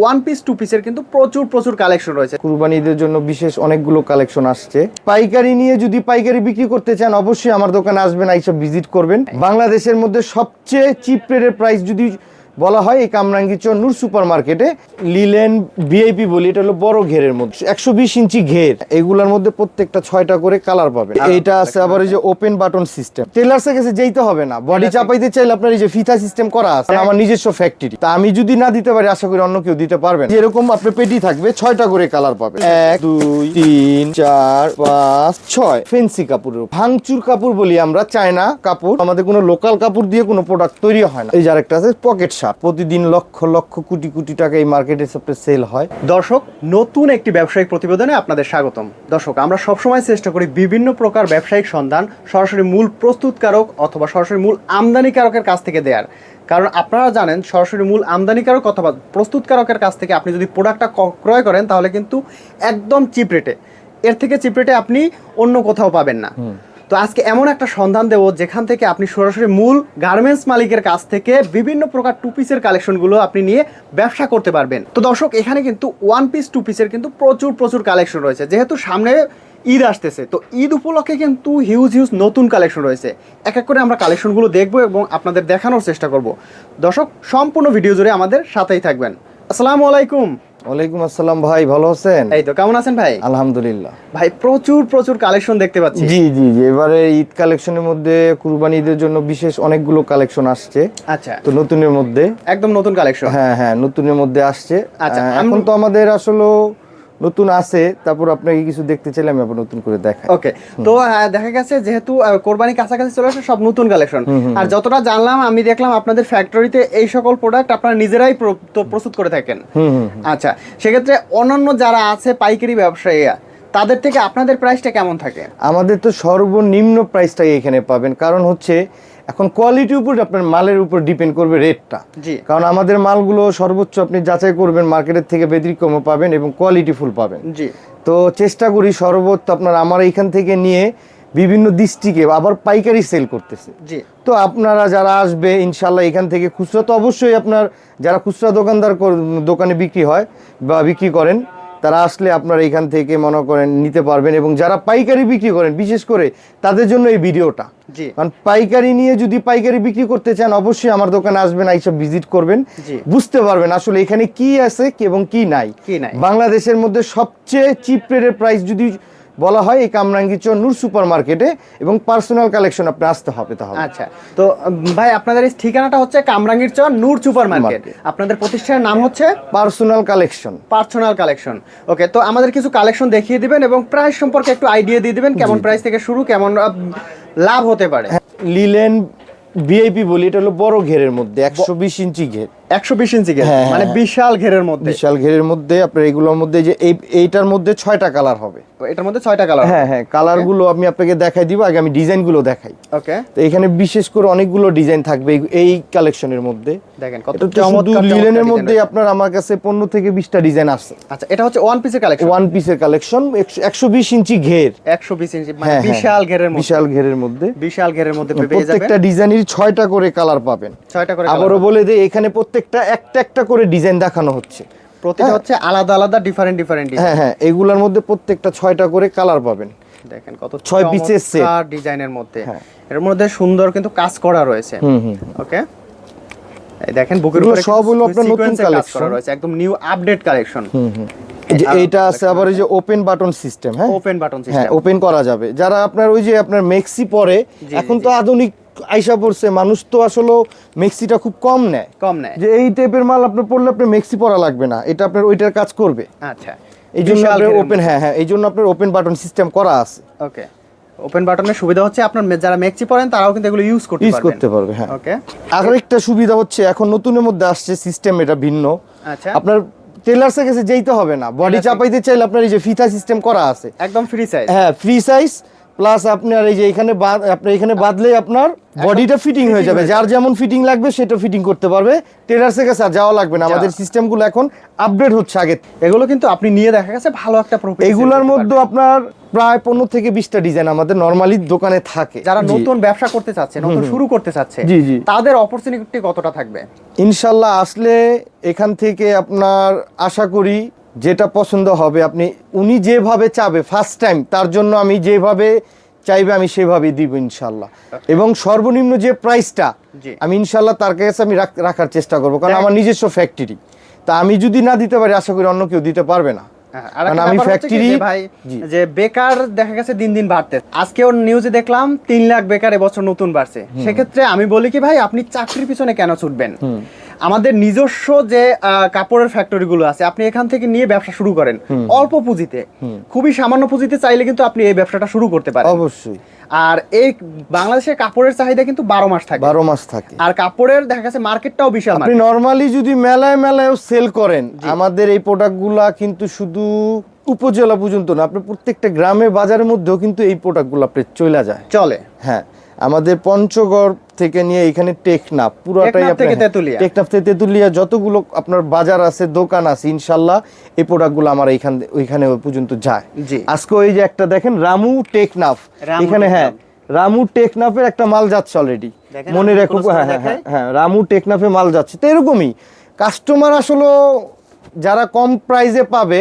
One piece two পিসের কিন্তু প্রচুর প্রচুর কালেকশন রয়েছে। কুরবানি ঈদের জন্য বিশেষ অনেকগুলো কালেকশন আসছে। পাইকারি নিয়ে যদি পাইকারি বিক্রি করতে চান, অবশ্যই আমার দোকানে আসবেন এইসব ভিজিট করবেন। বাংলাদেশের মধ্যে সবচেয়ে চিপ রেটের প্রাইস যদি বলা হয় এই কামরাঙ্গিচর নূর সুপার মার্কেটে লিলেন ভিআইপি বলি এটা হলো বড় ঘেরের মধ্যে। একশো বিশ ইঞ্চি ঘের এগুলোর মধ্যে প্রত্যেকটা ছয়টা করে কালার পাবে এইটা আছে আবার এই যে ওপেন বাটন সিস্টেম টেলার্সের কাছে যেতে হবে না বডি চাপাইতে চাইলে আপনার এই যে ফিতা সিস্টেম করা আছে আমার নিজস্ব ফ্যাক্টরি তা আমি যদি না দিতে পারি আশা করি অন্য কেউ দিতে পারবেন যেরকম আপনার পেটি থাকবে ছয়টা করে কালার পাবে এক দুই তিন চার পাঁচ ছয়। ফেন্সি কাপড়ের। ভাঙচুর কাপড় বলি আমরা চায়না কাপড়। আমাদের কোনো লোকাল কাপড় দিয়ে কোনো প্রোডাক্ট তৈরি হয় না। এই যার একটা আছে পকেট শার্ট প্রতিদিন লক্ষ লক্ষ কোটি কোটি টাকা এই মার্কেটে সবটা সেল হয়। দর্শক, নতুন একটি ব্যবসায়িক প্রতিবেদনে আপনাদের স্বাগতম। দর্শক, আমরা সবসময় চেষ্টা করি বিভিন্ন প্রকার ব্যবসায়িক সন্ধান, সরাসরি মূল প্রস্তুতকারক অথবা সরাসরি মূল আমদানিকারকের কাছ থেকে দেওয়ার কারণ আপনারা জানেন, সরাসরি মূল আমদানিকারক অথবা প্রস্তুতকারকের কাছ থেকে আপনি যদি প্রোডাক্টটা ক্রয় করেন, তাহলে কিন্তু একদম চিপ রেটে এর থেকে চিপ রেটে আপনি অন্য কোথাও পাবেন না। তো আজকে এমন একটা সন্ধান দেবো যেখান থেকে আপনি সরাসরি মূল গার্মেন্টস মালিকের কাছ থেকে বিভিন্ন প্রকার টু পিসের কালেকশনগুলো আপনি নিয়ে ব্যবসা করতে পারবেন। তো দর্শক, এখানে কিন্তু ওয়ান পিস টু পিসের কিন্তু প্রচুর প্রচুর কালেকশন রয়েছে। যেহেতু সামনে ঈদ আসতেছে, তো ঈদ উপলক্ষে কিন্তু হিউজ হিউজ নতুন কালেকশন রয়েছে। এক এক করে আমরা কালেকশনগুলো দেখব এবং আপনাদের দেখানোর চেষ্টা করব। দর্শক, সম্পূর্ণ ভিডিও জুড়ে আমাদের সাথেই থাকবেন। আসসালামু আলাইকুম। ওয়ালাইকুম আসসালাম ভাই ভালো আছেন? এই তো কেমন আছেন ভাই? আলহামদুলিল্লাহ। ভাই প্রচুর প্রচুর কালেকশন দেখতে পাচ্ছি। জি জি জি এবারে ঈদ কালেকশনের মধ্যে কুরবানি ঈদের জন্য বিশেষ অনেকগুলো কালেকশন আসছে। আচ্ছা। তো নতুনের মধ্যে। একদম নতুন কালেকশন হ্যাঁ হ্যাঁ নতুনের মধ্যে আসছে। আচ্ছা, এখন তো আমাদের আসলে নতুন আছে তারপর আপনাকে কিছু দেখতে চাইলে আমি আবার নতুন করে দেখাই। ওকে তো দেখা গেছে যেহেতু কোরবানি কাছাকাছি চলে আসে সব নতুন কালেকশন আর যতটা জানলাম আমি দেখলাম আপনাদের ফ্যাক্টরিতে এই সকল প্রোডাক্ট আপনারা নিজেরাই প্রস্তুত করে থাকেন। আচ্ছা সেক্ষেত্রে অন্যান্য যারা আছে পাইকারি ব্যবসায়ীরা তাদের থেকে আপনাদের প্রাইসটা কেমন থাকে? আমাদের তো সর্বনিম্ন প্রাইসটাই এখানে পাবেন। কারণ হচ্ছে এখন কোয়ালিটির উপর আপনার মালের উপর ডিপেন্ড করবে রেটটা কারণ আমাদের মালগুলো সর্বোচ্চ আপনি যাচাই করবেন মার্কেটের থেকে ব্যতিক্রমও পাবেন এবং কোয়ালিটি ফুল পাবেন। জি। তো চেষ্টা করি সর্বোচ্চ আপনার আমার এইখান থেকে নিয়ে বিভিন্ন ডিস্ট্রিক্টে আবার পাইকারি সেল করতেছে। তো আপনারা যারা আসবে ইনশাল্লাহ এখান থেকে খুচরা তো অবশ্যই আপনার যারা খুচরা দোকানদার দোকানে বিক্রি হয় বা বিক্রি করেন তারা আসলে আপনার এখান থেকে মনে করেন নিতে পারবেন এবং যারা পাইকারি বিক্রি করেন বিশেষ করে তাদের জন্য এই ভিডিওটা। কারণ পাইকারি নিয়ে যদি পাইকারি বিক্রি করতে চান অবশ্যই আমার দোকানে আসবেন এইসব ভিজিট করবেন। বুঝতে পারবেন আসলে এখানে কি আছে এবং কি নাই। কি নাই? বাংলাদেশের মধ্যে সবচেয়ে চিপ রেটের প্রাইস যদি বলা হয় এই কামরাঙ্গিচর নূর সুপার মার্কেটে এবং পার্সোনাল কালেকশন আপনি আসতে হবে তাহলে। আচ্ছা তো ভাই আপনাদের এই ঠিকানাটা হচ্ছে কামরাঙ্গীর চর নূর সুপার মার্কেট আপনাদের প্রতিষ্ঠানের নাম হচ্ছে? Personal collection. Personal collection. Okay তো আমাদের কিছু কালেকশন দেখিয়ে দিবেন এবং প্রাইস সম্পর্কে একটু আইডিয়া দিয়ে দিবেন কেমন প্রাইস থেকে শুরু কেমন লাভ হতে পারে। লিলেন ভিআইপি বলি এটা হলো বড় ঘেরের মধ্যে একশো বিশ ইঞ্চি ঘের। একশো বিশ ইঞ্চি হ্যাঁ, মানে হ্যাঁ। বিশাল ঘেরের মধ্যে। বিশাল ঘেরের মধ্যে আপনার এগুলোর মধ্যে যে এই এইটার মধ্যে ছয়টা কালার হবে। এটার মধ্যে ছয়টা কালার হ্যাঁ হ্যাঁ আমি আপনাকে দেখাই দিব আগে আমি ডিজাইনগুলো দেখাই। ওকে তো এখানে বিশেষ করে অনেকগুলো ডিজাইন থাকবে এই- কালেকশনের মধ্যে। দেখেন কত চমৎকার লিলেনের মধ্যে আপনার আমার কাছে পনেরো থেকে বিশটা ডিজাইন আছে। আচ্ছা এটা হচ্ছে ওয়ান পিসের কালেকশন ওয়ান পিসের কালেকশন একশো বিশ ইঞ্চি ঘের। একশো বিশ ইঞ্চি মানে হ্যাঁ। বিশাল ঘেরের মধ্যে। বিশাল ঘেরের মধ্যে। বিশাল ঘেরের মধ্যে পেয়ে যাবেন। প্রত্যেকটা ডিজাইনের ছয়টা করে কালার পাবেন। ছয়টা করে আবারও বলে দিই এখানে প্রত্যেকটা একটা একটা করে ডিজাইন দেখানো হচ্ছে। প্রতিটা হচ্ছে আলাদা আলাদা ডিফারেন্ট ডিফারেন্ট হ্যাঁ হ্যাঁ এগুলার মধ্যে প্রত্যেকটা ছয়টা করে কালার পাবেন। দেখেন কত ছয় piece-এর ডিজাইনের মধ্যে। হ্যাঁ। এর মধ্যে সুন্দর কিন্তু কাজ করা রয়েছে। হুম হুম ওকে এই দেখেন বুকের উপরে সব হলো আপনার নতুন। করা রয়েছে একদম নিউ আপডেট কালেকশন হুম হুম। যে এইটা আছে আবার ওই যে ওপেন বাটন সিস্টেম হ্যাঁ? ওপেন বাটন হ্যাঁ সিস্টেম ওপেন করা যাবে। যারা আপনার ওই যে আপনার মেক্সি পরে এখন তো আধুনিক আইসা পড়ছে মানুষ তো আসলে মেক্সিটা খুব কম নেয়। কম নেয়। যে এই টাইপের মাল আপনার পড়লে আপনার মেক্সি পরা লাগবে না এটা আপনার ওইটার কাজ করবে। আচ্ছা। এই জন্য আপনার ওপেন হ্যাঁ হ্যাঁ এই জন্য আপনার ওপেন বাটন সিস্টেম করা আছে। ওকে। ওপেন বাটনের সুবিধা হচ্ছে আপনার যারা মেক্সি পরেন তারাও কিন্তু এগুলো ইউজ করতে ইউজ করতে পারবে হ্যাঁ। ওকে। আরেকটা সুবিধা হচ্ছে এখন নতুনের মধ্যে আসছে সিস্টেম এটা ভিন্ন। আচ্ছা। আপনার টেলার্সের কাছে যেতে হবে না। বডি চাপাইতে চাইলে আপনার এই যে ফিতা সিস্টেম করা আছে। একদম ফ্রি সাইজ হ্যাঁ ফ্রি সাইজ প্লাস আপনার এই যে এখানে আপনার এখানে বাঁধলে আপনার বডিটা ফিটিং হয়ে যাবে। যার যেমন ফিটিং লাগবে সেটা ফিটিং করতে পারবে। টেলার্সের কাছে আর যাওয়া লাগবে না। আমাদের সিস্টেমগুলো এখন আপডেট হচ্ছে আগে এগুলো কিন্তু আপনি নিয়ে দেখা গেছে ভালো একটা এগুলোর মধ্যে আপনার প্রায় পনেরো থেকে বিশটা ডিজাইন আমাদের নর্মালি দোকানে থাকে। যারা নতুন ব্যবসা করতে চাচ্ছে নতুন শুরু করতে চাচ্ছে জি, জি। তাদের অপরচুনিটি কতটা থাকবে? ইনশাল্লাহ আসলে এখান থেকে আপনার আশা করি যেটা পছন্দ হবে আপনি উনি যেভাবে চাবে ফার্স্ট টাইম তার জন্য আমি যেভাবে চাইবে আমি সেভাবেই দিব ইনশাল্লাহ। এবং সর্বনিম্ন যে প্রাইসটা আমি ইনশাল্লাহ তার কাছে আমি রাখার চেষ্টা করব কারণ আমার নিজস্ব ফ্যাক্টরি তা আমি যদি না দিতে পারি আশা করি অন্য কেউ দিতে পারবে না। হ্যাঁ, আমি যে ভাই যে বেকার দেখা গেছে দিন দিন বাড়তে। আজকেও নিউজে দেখলাম তিন লাখ বেকার এবছর নতুন বাড়ছে। সেক্ষেত্রে আমি বলি কি ভাই আপনি চাকরির পিছনে কেন ছুটবেন? আমাদের নিজস্ব যে কাপড়ের ফ্যাক্টরি গুলো আছে আপনি এখান থেকে নিয়ে ব্যবসা শুরু করেন। অল্প পুঁজিতে। খুবই সামান্য পুঁজিতে চাইলে কিন্তু আপনি এই ব্যবসাটা শুরু করতে পারেন। অবশ্যই। আর এই বাংলাদেশের কাপড়ের চাহিদা কিন্তু বারো মাস থাকে। বারো মাস থাকে। আর কাপড়ের দেখা গেছে মার্কেটটাও বিশাল আপনি। নর্মালি যদি মেলায় মেলায়ও সেল করেন আমাদের এই প্রোডাক্টগুলা কিন্তু শুধু উপজেলা পর্যন্ত না আপনি প্রত্যেকটা গ্রামে বাজারের মধ্যেও কিন্তু এই প্রোডাক্টগুলো আপনি চলে যায়। চলে। হ্যাঁ। আমাদের পঞ্চগড় থেকে নিয়ে এখানে টেকনাফ পুরোটাই টেকনাফ থেকে তেঁতুলিয়া। যতগুলো আপনার বাজার আছে দোকান আছে ইনশাল্লাহ এই প্রোডাক্টগুলো আমার এইখান ওইখানে ওই পর্যন্ত যায়। আজকে ওই যে একটা দেখেন রামু টেকনাফ। এখানে হ্যাঁ রামু টেকনাফের একটা মাল যাচ্ছে অলরেডি মনে রাখো হ্যাঁ হ্যাঁ হ্যাঁ রামু টেকনাফে মাল যাচ্ছে। তো এরকমই কাস্টমার আসলে যারা কম প্রাইজে পাবে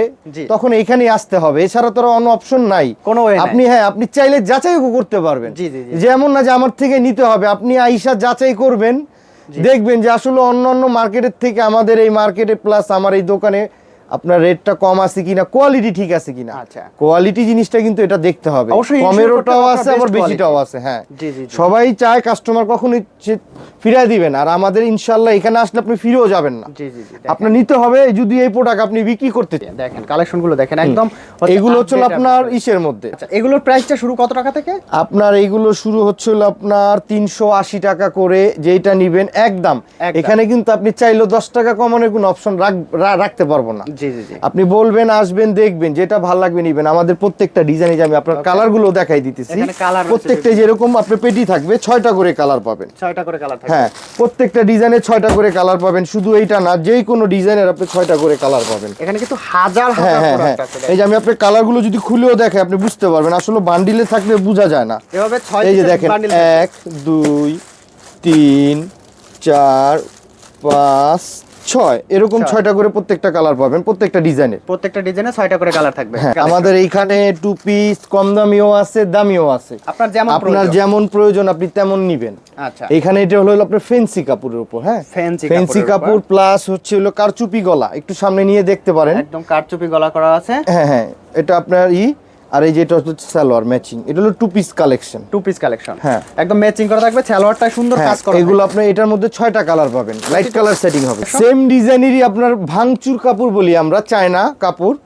তখন এখানেই আসতে হবে। এছাড়া তো অন্য অপশন নাই। কোনো আপনি হ্যাঁ আপনি চাইলে যাচাই করতে পারবেন। যেমন না যে আমার থেকে নিতে হবে আপনি আইসা যাচাই করবেন। দেখবেন যে আসলে অন্য অন্য মার্কেটের থেকে আমাদের এই মার্কেটে প্লাস আমার এই দোকানে আপনার রেটটা কম আছে কিনা কোয়ালিটি ঠিক আছে কিনা। আচ্ছা। কোয়ালিটি জিনিসটা কিন্তু এটা দেখতে হবে। কমেরোটাও আছে আবার বেশিটাও আছে হ্যাঁ। সবাই চায় কাস্টমার কখনোই ফিরাই দিবেন আর আমাদের ইনশাল্লাহ এখানে আসলে আপনি ফিরেও যাবেন না। জি জি জি আপনার নিতে হবে যদি এই প্রোডাক্ট আপনি বিক্রি করতে চান। দেখেন কালেকশনগুলো দেখেন একদম এগুলো হচ্ছে আপনার। ইসের মধ্যে। আচ্ছা এগুলোর প্রাইসটা শুরু কত টাকা থেকে? আপনার এইগুলো শুরু হচ্ছে আপনার তিনশো আশি টাকা করে যেটা নিবেন একদম। এখানে কিন্তু আপনি চাইলেও দশ টাকা কমানোর কোনো অপশন রাখতে পারব না। আপনি বলবেন আসবেন দেখবেন যেটা ভালো লাগবে নিবেন। আমাদের প্রত্যেকটা ডিজাইনে আমি আপনার কালারগুলো দেখাই দিতেছি। প্রত্যেকটা যেরকম আপনার পেটি থাকবে ছয়টা করে কালার পাবেন। ছয়টা করে কালার হ্যাঁ প্রত্যেকটা ডিজাইনে ছয়টা করে কালার পাবেন। শুধু এইটা না যেই কোনো ডিজাইনের আপনি ছয়টা করে কালার পাবেন। এখানে কিন্তু হাজার হ্যাঁ হ্যাঁ হ্যাঁ। এই যে আমি আপনার কালারগুলো যদি খুলেও দেখে আপনি বুঝতে পারবেন। আসলে বান্ডিলে থাকলে বোঝা যায় না। এভাবে ছয় এই যে দেখেন এক দুই তিন চার পাঁচ ছয় এরকম ছয়টা করে প্রত্যেকটা কালার পাবেন প্রত্যেকটা ডিজাইনের প্রত্যেকটা ডিজাইনে ছয়টা করে কালার থাকবে। হ্যাঁ আমাদের এইখানে টু পিস কম দামিও আছে দামিও আছে। আপনার যেমন আপনার যেমন প্রয়োজন আপনি তেমন নিবেন। আচ্ছা। এখানে এটা হলো আপনার ফেন্সি কাপড়ের উপর হ্যাঁ? ফেন্সি কাপড় প্লাস হচ্ছে হলো কারচুপি গলা একটু সামনে নিয়ে দেখতে পারেন। একদম কারচুপি গলা করা আছে। হ্যাঁ হ্যাঁ এটা আপনার ই আর এই হচ্ছে সালোয়ার ম্যাচিং এটা হলো two piece collection two piece collection হ্যাঁ। একদম ম্যাচিং করা থাকবে সালোয়ারটা সুন্দর হ্যাঁ কাজ করা এগুলো আপনার এটার মধ্যে কালার পাবেন। লাইট কালার সেটিং হবে। সেম ডিজাইনেরই আপনার ভাঙচুর কাপড় বলি আমরা চায়না কাপড়।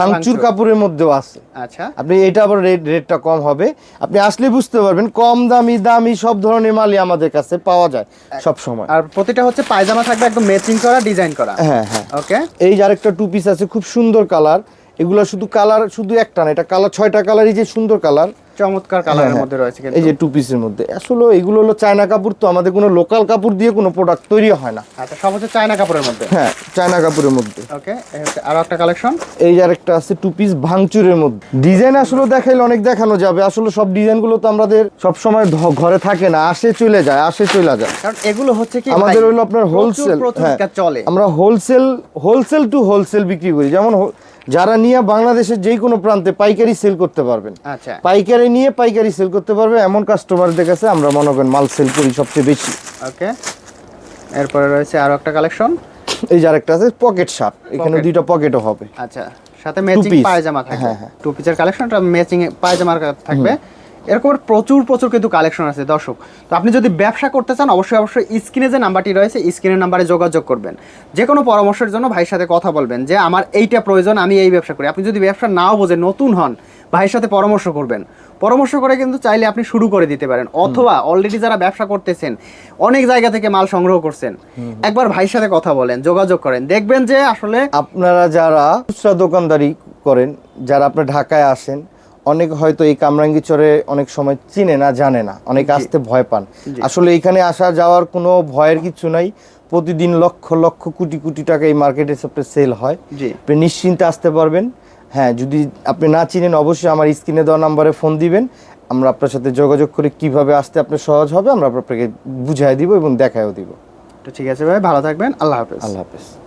ভাঙচুর। কাপড়ের মধ্যেও আছে। আচ্ছা। আপনি এটা আবার রেট রেটটা কম হবে। আপনি আসলে বুঝতে পারবেন কম দামি দামি সব ধরনের মালই আমাদের কাছে পাওয়া যায় সব সময়। আর প্রতিটা হচ্ছে পায়জামা থাকবে একদম ম্যাচিং করা ডিজাইন করা। হ্যাঁ হ্যাঁ। ওকে এই যে আরেকটা টু পিস আছে খুব সুন্দর কালার এগুলো শুধু কালার শুধু একটা না এটা কালার ছয়টা কালারই যে সুন্দর কালার। চমৎকার কালারের মধ্যে রয়েছে হ্যাঁ, এই যে টু পিসের মধ্যে। আসলে এগুলো হলো চায়না কাপড় তো আমাদের কোনো লোকাল কাপড় দিয়ে কোনো প্রোডাক্ট তৈরি হয় না। আচ্ছা সব হচ্ছে চায়না কাপড়ের মধ্যে? হ্যাঁ চায়না কাপড়ের মধ্যে। ওকে আরও একটা কালেকশন এই যে আরেকটা আছে টু পিস ভাঙচুরের মধ্যে। ডিজাইন আসলে দেখাইলে অনেক দেখানো যাবে। আসলে সব ডিজাইনগুলো তো আমাদের সব সময় ঘরে থাকে না। আসে চলে যায় আসে চলে যায়। কারণ এগুলো হচ্ছে কি আমাদের হলো আপনার হোলসেল হ্যাঁ। চলে। আমরা হোলসেল হোলসেল টু হোলসেল বিক্রি করি। যেমন যারা নিয়ে বাংলাদেশের যে কোনো প্রান্তে পাইকারি সেল করতে পারবেন। আচ্ছা। পাইকারি নিয়ে পাইকারি সেল করতে পারবে এমন কাস্টমারদের কাছে আমরা মনে করেন মাল সেল করি সবচেয়ে বেশি। ওকে এরপরে রয়েছে আরও একটা কালেকশন এই যে আরেকটা আছে পকেট শার্ট এখানে। দুইটা পকেটও হবে। আচ্ছা সাথে ম্যাচিং পায়জামা থাকবে হ্যাঁ, হ্যাঁ। টু পিসের কালেকশনটা ম্যাচিং পায়জামার থাকবে। এরকম প্রচুর প্রচুর কিন্তু কালেকশন আছে দর্শক। তো আপনি যদি ব্যবসা করতে চান অবশ্যই অবশ্যই স্ক্রিনে যে নাম্বারটি রয়েছে স্ক্রিনের নাম্বারে যোগাযোগ করবেন। যে কোনো পরামর্শের জন্য ভাইয়ের সাথে কথা বলবেন যে আমার এইটা প্রয়োজন আমি এই ব্যবসা করি। আপনি যদি ব্যবসা নাও বোঝেন নতুন হন ভাইয়ের সাথে পরামর্শ করবেন। পরামর্শ করে কিন্তু চাইলে আপনি শুরু করে দিতে পারেন। অথবা অলরেডি যারা ব্যবসা করতেছেন অনেক জায়গা থেকে মাল সংগ্রহ করছেন একবার ভাইয়ের সাথে কথা বলেন যোগাযোগ করেন। দেখবেন যে আসলে আপনারা যারা খুচরা দোকানদারি করেন যারা আপনার ঢাকায় আসেন অনেক হয়তো এই কামরাঙ্গি চরে অনেক সময় চিনে না জানে না। অনেক আসতে ভয় পান। আসলে এখানে আসা যাওয়ার কোনো ভয়ের কিছু নাই। প্রতিদিন লক্ষ লক্ষ কোটি কোটি টাকা এই মার্কেটে সবটা সেল হয়। আপনি নিশ্চিন্তে আসতে পারবেন। হ্যাঁ যদি আপনি না চিনেন অবশ্যই আমার স্ক্রিনে দেওয়া নাম্বারে ফোন দিবেন। আমরা আপনার সাথে যোগাযোগ করে কীভাবে আসতে আপনার সহজ হবে আমরা আপনাকে বুঝাই দিব এবং দেখায়ও দিব। তো ঠিক আছে ভাই ভালো থাকবেন। আল্লাহ হাফেজ। আল্লাহ হাফেজ।